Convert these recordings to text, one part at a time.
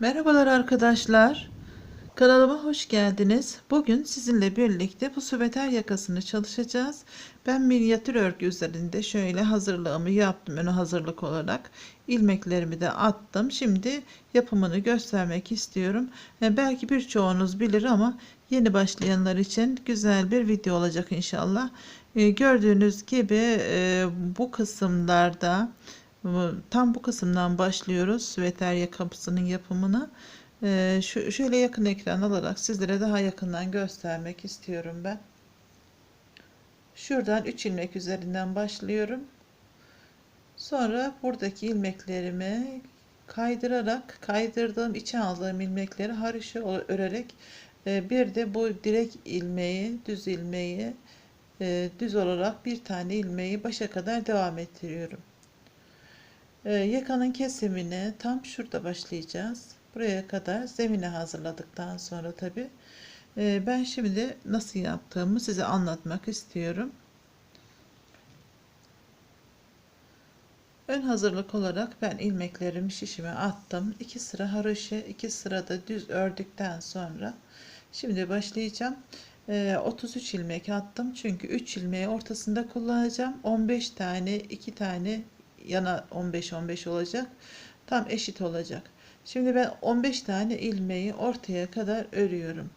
Merhabalar arkadaşlar. Kanalıma hoş geldiniz. Bugün sizinle birlikte bu süveter yakasını çalışacağız. Ben minyatür örgü üzerinde şöyle hazırlığımı yaptım ön hazırlık olarak. ilmeklerimi de attım. Şimdi yapımını göstermek istiyorum. E, belki birçoğunuz bilir ama yeni başlayanlar için güzel bir video olacak inşallah. E, gördüğünüz gibi e, bu kısımlarda Tam bu kısımdan başlıyoruz süveter yakasının yapımına. Ee, şu, şöyle yakın ekran alarak sizlere daha yakından göstermek istiyorum ben. Şuradan 3 ilmek üzerinden başlıyorum. Sonra buradaki ilmeklerimi kaydırarak kaydırdığım içe aldığım ilmekleri haroşa örerek e, bir de bu direk ilmeği düz ilmeği e, düz olarak bir tane ilmeği başa kadar devam ettiriyorum. Ee, yakanın kesimine tam şurada başlayacağız. Buraya kadar zemine hazırladıktan sonra tabi ben şimdi nasıl yaptığımı size anlatmak istiyorum. Ön hazırlık olarak ben ilmeklerimi şişime attım. 2 sıra haroşa, 2 sıra da düz ördükten sonra şimdi başlayacağım. Ee, 33 ilmek attım çünkü 3 ilmeği ortasında kullanacağım. 15 tane 2 tane yana 15-15 olacak. Tam eşit olacak. Şimdi ben 15 tane ilmeği ortaya kadar örüyorum.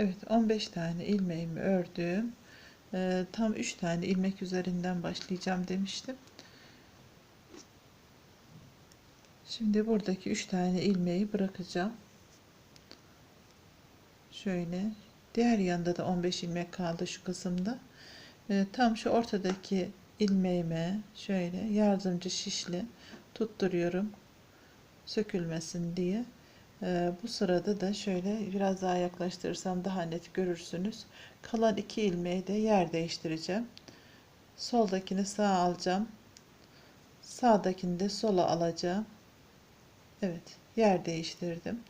Evet 15 tane ilmeğimi ördüm. Ee, tam 3 tane ilmek üzerinden başlayacağım demiştim. Şimdi buradaki 3 tane ilmeği bırakacağım. Şöyle diğer yanda da 15 ilmek kaldı şu kısımda. Ee, tam şu ortadaki ilmeğime şöyle yardımcı şişle tutturuyorum sökülmesin diye. Ee, bu sırada da şöyle biraz daha yaklaştırırsam daha net görürsünüz. Kalan iki ilmeği de yer değiştireceğim. Soldakini sağa alacağım. Sağdakini de sola alacağım. Evet, yer değiştirdim.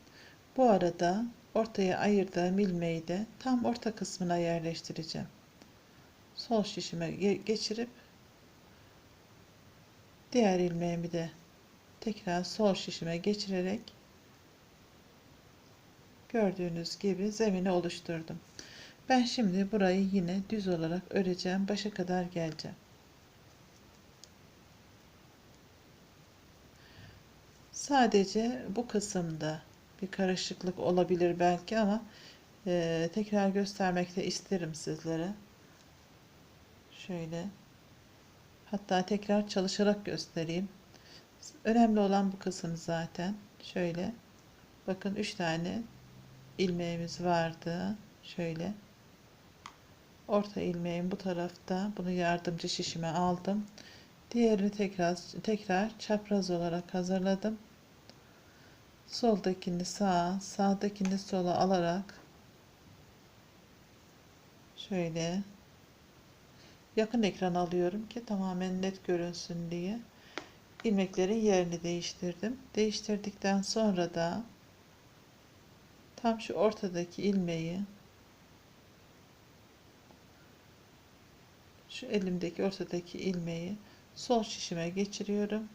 Bu arada ortaya ayırdığım ilmeği de tam orta kısmına yerleştireceğim. Sol şişime geçirip diğer ilmeğimi de tekrar sol şişime geçirerek gördüğünüz gibi zemini oluşturdum. Ben şimdi burayı yine düz olarak öreceğim. Başa kadar geleceğim. Sadece bu kısımda bir karışıklık olabilir belki ama e, tekrar göstermekte isterim sizlere. Şöyle. Hatta tekrar çalışarak göstereyim. Önemli olan bu kısım zaten. Şöyle. Bakın 3 tane ilmeğimiz vardı. Şöyle. Orta ilmeğim bu tarafta. Bunu yardımcı şişime aldım. Diğerini tekrar tekrar çapraz olarak hazırladım. Soldakini sağa, sağdakini sola alarak şöyle yakın ekran alıyorum ki tamamen net görünsün diye ilmeklerin yerini değiştirdim. Değiştirdikten sonra da tam şu ortadaki ilmeği şu elimdeki ortadaki ilmeği sol şişime geçiriyorum.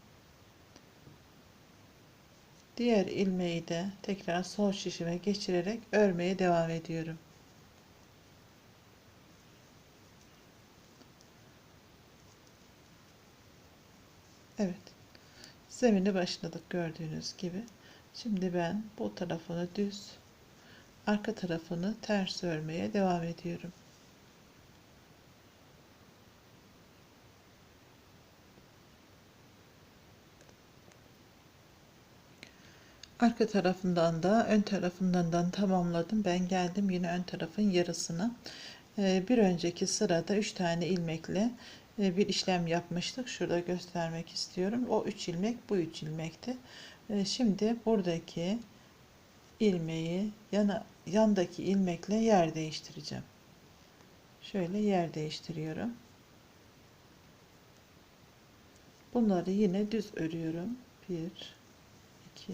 Diğer ilmeği de tekrar sol şişime geçirerek örmeye devam ediyorum. Evet. Zemini başladık gördüğünüz gibi. Şimdi ben bu tarafını düz arka tarafını ters örmeye devam ediyorum. Arka tarafından da ön tarafından da tamamladım. Ben geldim yine ön tarafın yarısına. Ee, bir önceki sırada 3 tane ilmekle e, bir işlem yapmıştık. Şurada göstermek istiyorum. O 3 ilmek bu 3 ilmekti. E, Şimdi buradaki ilmeği yana, yandaki ilmekle yer değiştireceğim. Şöyle yer değiştiriyorum. Bunları yine düz örüyorum. 1 2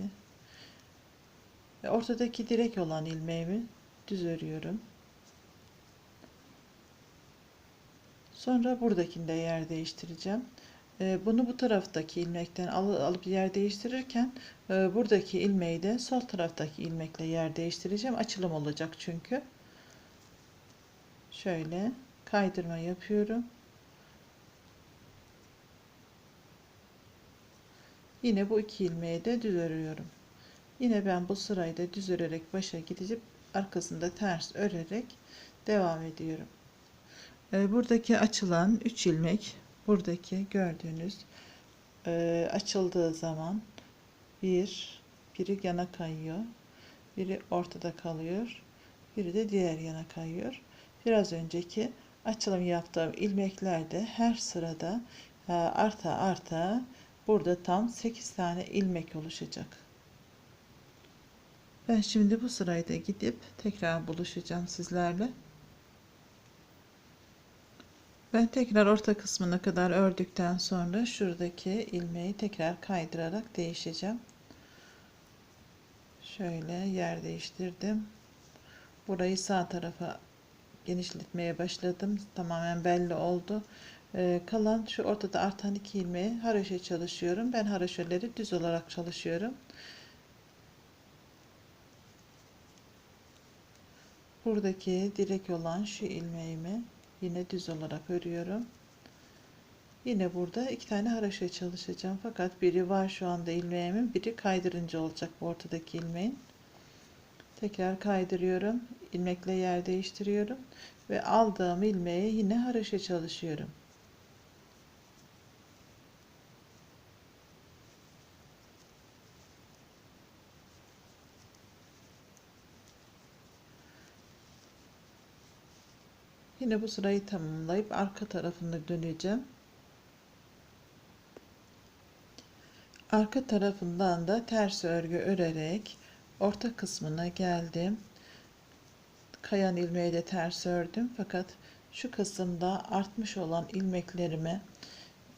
ve ortadaki direk olan ilmeğimi düz örüyorum. Sonra buradakini de yer değiştireceğim. Ee, Bunu bu taraftaki ilmekten al- alıp yer değiştirirken e, buradaki ilmeği de sol taraftaki ilmekle yer değiştireceğim. Açılım olacak çünkü. Şöyle kaydırma yapıyorum. Yine bu iki ilmeği de düz örüyorum. Yine ben bu sırayı da düz örerek başa gidip arkasında ters örerek devam ediyorum. Ee, buradaki açılan 3 ilmek buradaki gördüğünüz e, açıldığı zaman bir biri yana kayıyor biri ortada kalıyor biri de diğer yana kayıyor. Biraz önceki açılım yaptığım ilmeklerde her sırada e, arta arta burada tam 8 tane ilmek oluşacak. Ben şimdi bu sırayı da gidip tekrar buluşacağım sizlerle ben tekrar orta kısmına kadar ördükten sonra şuradaki ilmeği tekrar kaydırarak değişeceğim. Şöyle yer değiştirdim. Burayı sağ tarafa genişletmeye başladım. Tamamen belli oldu. Ee, kalan şu ortada artan iki ilmeği haroşa çalışıyorum. Ben haroşaları düz olarak çalışıyorum. Buradaki direk olan şu ilmeğimi yine düz olarak örüyorum. Yine burada iki tane haraşo çalışacağım. Fakat biri var şu anda ilmeğimin. Biri kaydırınca olacak bu ortadaki ilmeğin. Tekrar kaydırıyorum. ilmekle yer değiştiriyorum. Ve aldığım ilmeği yine haraşo çalışıyorum. Yine bu sırayı tamamlayıp arka tarafını döneceğim. Arka tarafından da ters örgü örerek orta kısmına geldim. Kayan ilmeği de ters ördüm fakat şu kısımda artmış olan ilmeklerimi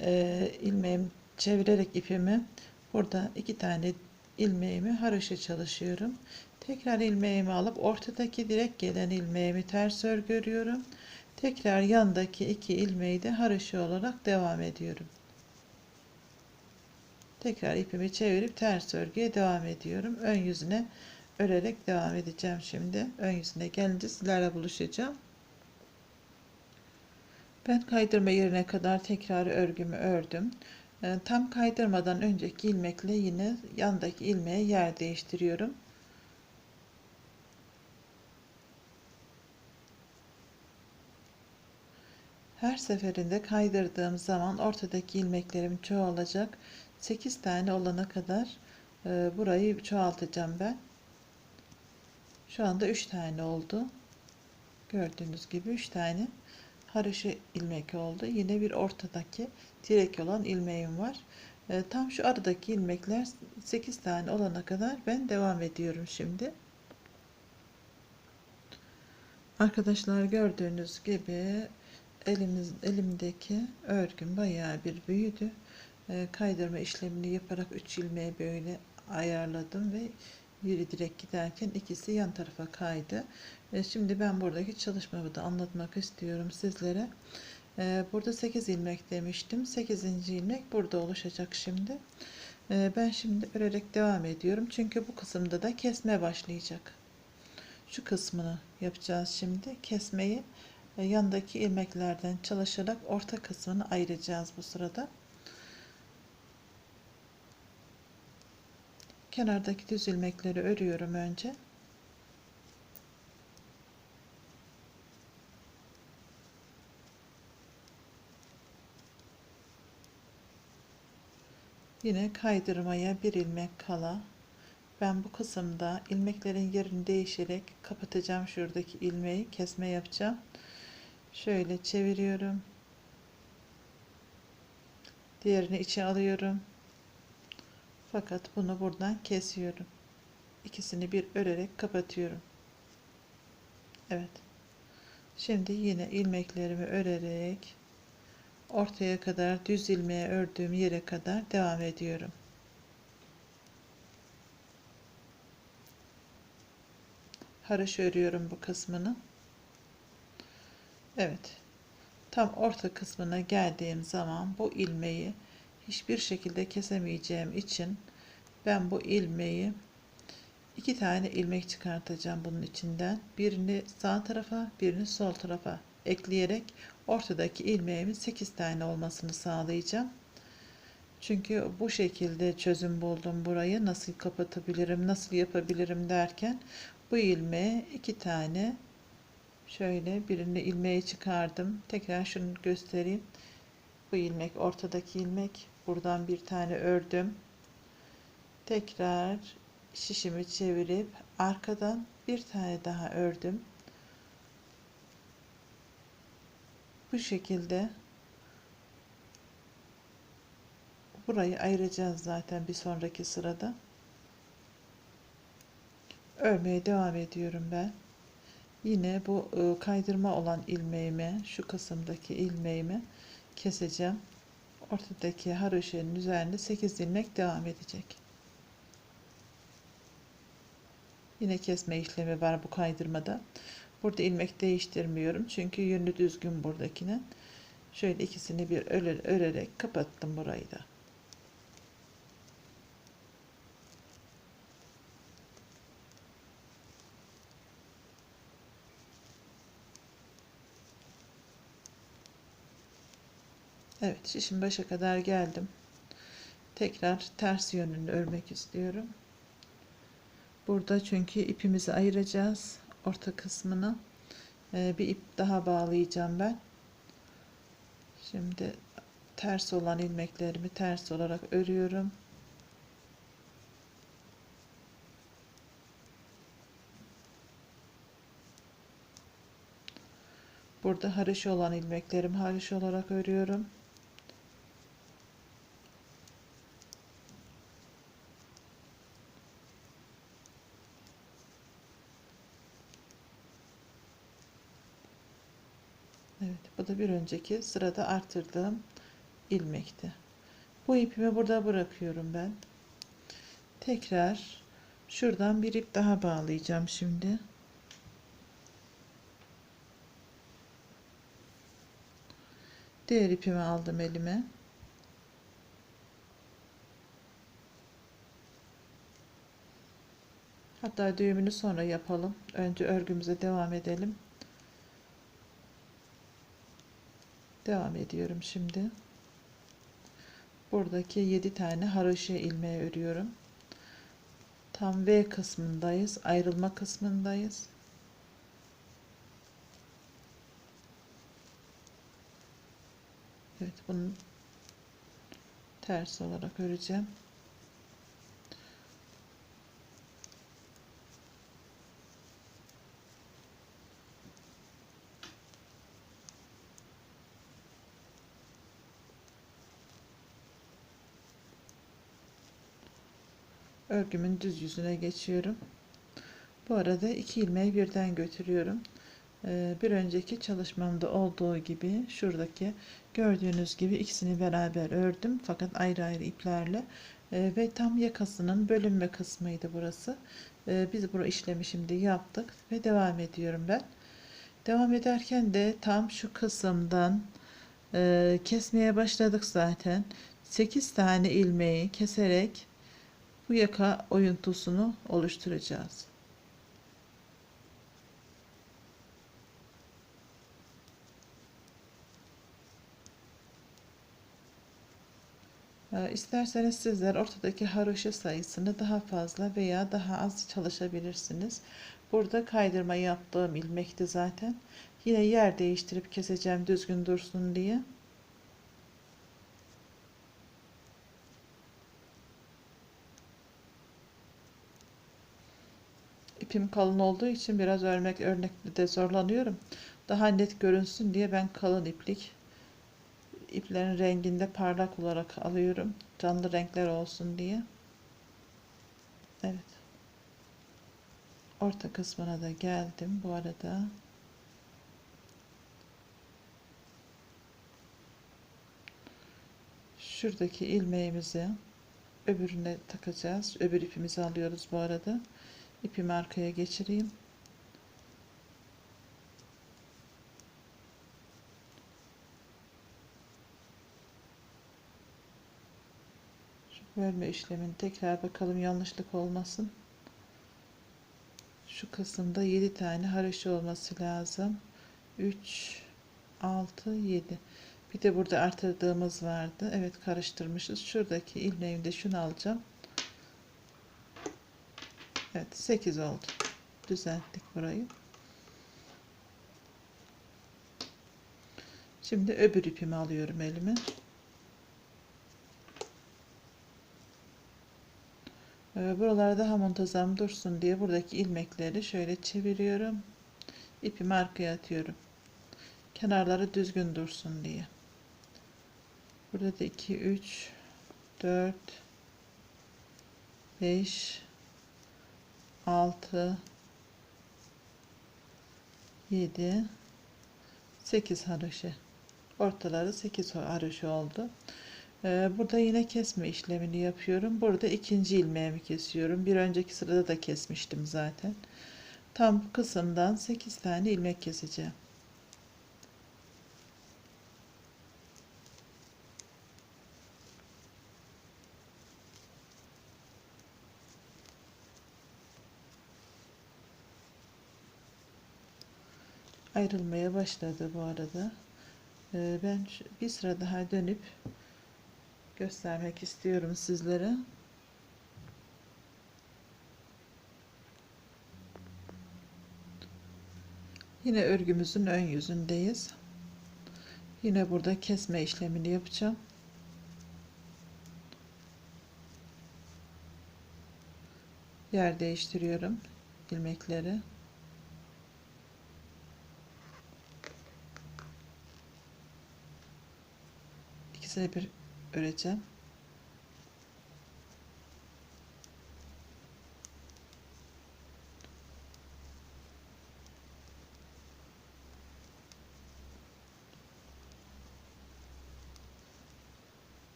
e, ilmeğimi çevirerek ipimi burada iki tane ilmeğimi haroşa çalışıyorum. Tekrar ilmeğimi alıp ortadaki direk gelen ilmeğimi ters örgü. Tekrar yandaki iki ilmeği de haroşa olarak devam ediyorum. Tekrar ipimi çevirip ters örgüye devam ediyorum. Ön yüzüne örerek devam edeceğim şimdi. Ön yüzüne gelince sizlerle buluşacağım. Ben kaydırma yerine kadar tekrar örgümü ördüm. Ee, tam kaydırmadan önceki ilmekle yine yandaki ilmeğe yer değiştiriyorum. Her seferinde kaydırdığım zaman ortadaki ilmeklerim çoğalacak. 8 tane olana kadar e, burayı çoğaltacağım ben. Şu anda 3 tane oldu. Gördüğünüz gibi 3 tane haroşa ilmek oldu. Yine bir ortadaki direk olan ilmeğim var. E, tam şu aradaki ilmekler 8 tane olana kadar ben devam ediyorum şimdi. Arkadaşlar gördüğünüz gibi elimiz elimdeki örgüm bayağı bir büyüdü. E, kaydırma işlemini yaparak 3 ilmeği böyle ayarladım ve biri direkt giderken ikisi yan tarafa kaydı. E, şimdi ben buradaki çalışmamı da anlatmak istiyorum sizlere. E, burada 8 ilmek demiştim. 8. ilmek burada oluşacak şimdi. E, ben şimdi örerek devam ediyorum. Çünkü bu kısımda da kesme başlayacak. Şu kısmını yapacağız şimdi. Kesmeyi yandaki ilmeklerden çalışarak orta kısmını ayıracağız bu sırada. Kenardaki düz ilmekleri örüyorum önce. Yine kaydırmaya bir ilmek kala ben bu kısımda ilmeklerin yerini değişerek kapatacağım şuradaki ilmeği kesme yapacağım şöyle çeviriyorum Diğerini içe alıyorum. Fakat bunu buradan kesiyorum. İkisini bir örerek kapatıyorum. Evet. Şimdi yine ilmeklerimi örerek ortaya kadar düz ilmeğe ördüğüm yere kadar devam ediyorum. Haraş örüyorum bu kısmını. Evet. Tam orta kısmına geldiğim zaman bu ilmeği hiçbir şekilde kesemeyeceğim için ben bu ilmeği iki tane ilmek çıkartacağım bunun içinden. Birini sağ tarafa, birini sol tarafa ekleyerek ortadaki ilmeğimin 8 tane olmasını sağlayacağım. Çünkü bu şekilde çözüm buldum burayı nasıl kapatabilirim, nasıl yapabilirim derken bu ilmeğe iki tane şöyle birini ilmeği çıkardım. Tekrar şunu göstereyim. Bu ilmek ortadaki ilmek. Buradan bir tane ördüm. Tekrar şişimi çevirip arkadan bir tane daha ördüm. Bu şekilde burayı ayıracağız zaten bir sonraki sırada. Örmeye devam ediyorum ben. Yine bu e, kaydırma olan ilmeğimi, şu kısımdaki ilmeğimi keseceğim. Ortadaki haroşenin üzerinde 8 ilmek devam edecek. Yine kesme işlemi var bu kaydırmada. Burada ilmek değiştirmiyorum. Çünkü yönü düzgün buradakinin. Şöyle ikisini bir örerek kapattım burayı da. Evet şişin başa kadar geldim. Tekrar ters yönünü örmek istiyorum. Burada çünkü ipimizi ayıracağız. Orta kısmını ee, bir ip daha bağlayacağım ben. Şimdi ters olan ilmeklerimi ters olarak örüyorum. Burada hariş olan ilmeklerimi hariş olarak örüyorum. Evet, bu da bir önceki sırada artırdığım ilmekti. Bu ipimi burada bırakıyorum ben. Tekrar şuradan bir ip daha bağlayacağım şimdi. Diğer ipimi aldım elime. Hatta düğümünü sonra yapalım. Önce örgümüze devam edelim. Devam ediyorum şimdi. Buradaki 7 tane haroşa ilmeği örüyorum. Tam V kısmındayız. Ayrılma kısmındayız. Evet bunu ters olarak öreceğim. Örgümün düz yüzüne geçiyorum. Bu arada iki ilmeği birden götürüyorum. Ee, bir önceki çalışmamda olduğu gibi şuradaki gördüğünüz gibi ikisini beraber ördüm fakat ayrı ayrı iplerle ee, ve tam yakasının bölünme kısmıydı burası. Ee, biz bu işlemi şimdi yaptık ve devam ediyorum ben. Devam ederken de tam şu kısımdan e, kesmeye başladık zaten. 8 tane ilmeği keserek bu yaka oyuntusunu oluşturacağız. Ee, isterseniz sizler ortadaki haroşa sayısını daha fazla veya daha az çalışabilirsiniz. Burada kaydırma yaptığım ilmekti zaten. Yine yer değiştirip keseceğim düzgün dursun diye. İpim kalın olduğu için biraz örmek örnekte de zorlanıyorum. Daha net görünsün diye ben kalın iplik iplerin renginde parlak olarak alıyorum. Canlı renkler olsun diye. Evet. Orta kısmına da geldim bu arada. Şuradaki ilmeğimizi öbürüne takacağız. Öbür ipimizi alıyoruz bu arada. İpimi arkaya geçireyim. Şu bölme işlemini tekrar bakalım yanlışlık olmasın. Şu kısımda 7 tane haroşa olması lazım. 3 6 7 bir de burada artırdığımız vardı. Evet karıştırmışız. Şuradaki ilmeğimde şunu alacağım. Evet 8 oldu. Düzelttik burayı. Şimdi öbür ipimi alıyorum elime. Ee, Buralarda daha muntazam dursun diye buradaki ilmekleri şöyle çeviriyorum. İpimi arkaya atıyorum. Kenarları düzgün dursun diye. Burada da 2, 3, 4, 5, 6, 7, 8 haroşa. Ortaları 8 haroşa oldu. Ee, Burada yine kesme işlemini yapıyorum. Burada ikinci ilmeğimi kesiyorum. Bir önceki sırada da kesmiştim zaten. Tam bu kısımdan 8 tane ilmek keseceğim. Ayrılmaya başladı bu arada. Ee, ben bir sıra daha dönüp göstermek istiyorum sizlere. Yine örgümüzün ön yüzündeyiz. Yine burada kesme işlemini yapacağım. Yer değiştiriyorum ilmekleri. İkisini bir öreceğim.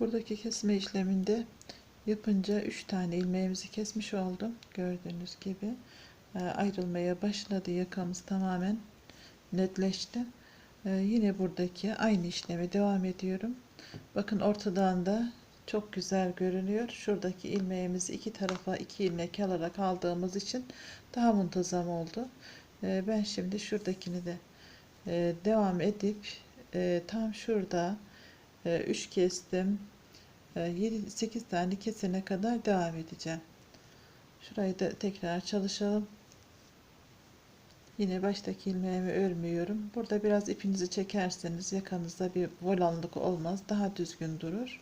Buradaki kesme işleminde yapınca 3 tane ilmeğimizi kesmiş oldum. Gördüğünüz gibi e, ayrılmaya başladı. Yakamız tamamen netleşti. E, yine buradaki aynı işleme devam ediyorum. Bakın ortadan da çok güzel görünüyor. Şuradaki ilmeğimizi iki tarafa iki ilmek alarak aldığımız için daha muntazam oldu. E, ben şimdi şuradakini de e, devam edip e, tam şurada 3 kestim. 7-8 tane kesene kadar devam edeceğim. Şurayı da tekrar çalışalım. Yine baştaki ilmeğimi örmüyorum. Burada biraz ipinizi çekerseniz yakanızda bir volanlık olmaz. Daha düzgün durur.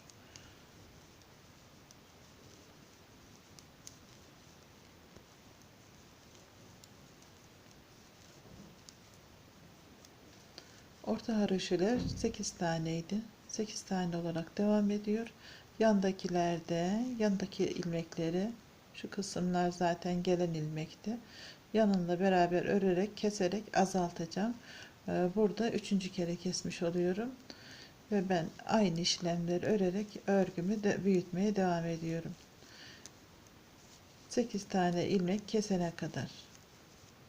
Orta haroşeler 8 taneydi. 8 tane olarak devam ediyor. Yandakilerde, yandaki ilmekleri şu kısımlar zaten gelen ilmekti. Yanında beraber örerek, keserek azaltacağım. Ee, Burada üçüncü kere kesmiş oluyorum. Ve ben aynı işlemleri örerek örgümü de büyütmeye devam ediyorum. 8 tane ilmek kesene kadar.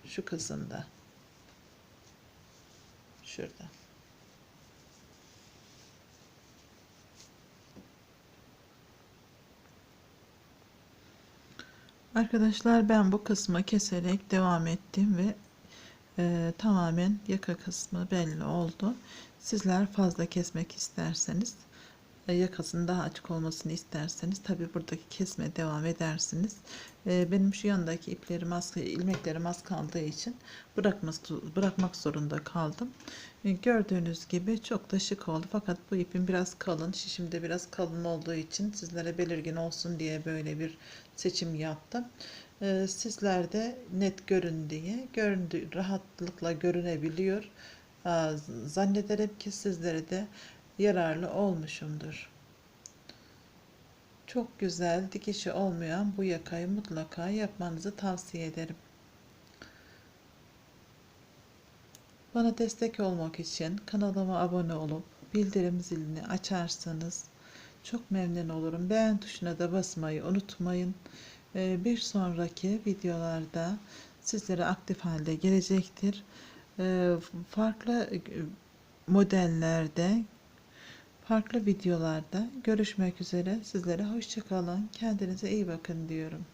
Şu kısımda. Şurada. Arkadaşlar ben bu kısmı keserek devam ettim ve e, tamamen yaka kısmı belli oldu. Sizler fazla kesmek isterseniz yakasının daha açık olmasını isterseniz tabi buradaki kesme devam edersiniz. E, benim şu yandaki iplerim az, ilmeklerim az kaldığı için bırakmak, bırakmak zorunda kaldım. E, gördüğünüz gibi çok da şık oldu fakat bu ipim biraz kalın şişim de biraz kalın olduğu için sizlere belirgin olsun diye böyle bir seçim yaptım. e, sizlerde net görün diye göründü, rahatlıkla görünebiliyor. Zannederim ki sizlere de yararlı olmuşumdur. Çok güzel dikişi olmayan bu yakayı mutlaka yapmanızı tavsiye ederim. Bana destek olmak için kanalıma abone olup bildirim zilini açarsanız çok memnun olurum. Beğen tuşuna da basmayı unutmayın. Ee, Bir sonraki videolarda sizlere aktif halde gelecektir. Ee, Farklı e, modellerde, farklı videolarda görüşmek üzere. Sizlere hoşçakalın. Kendinize iyi bakın diyorum.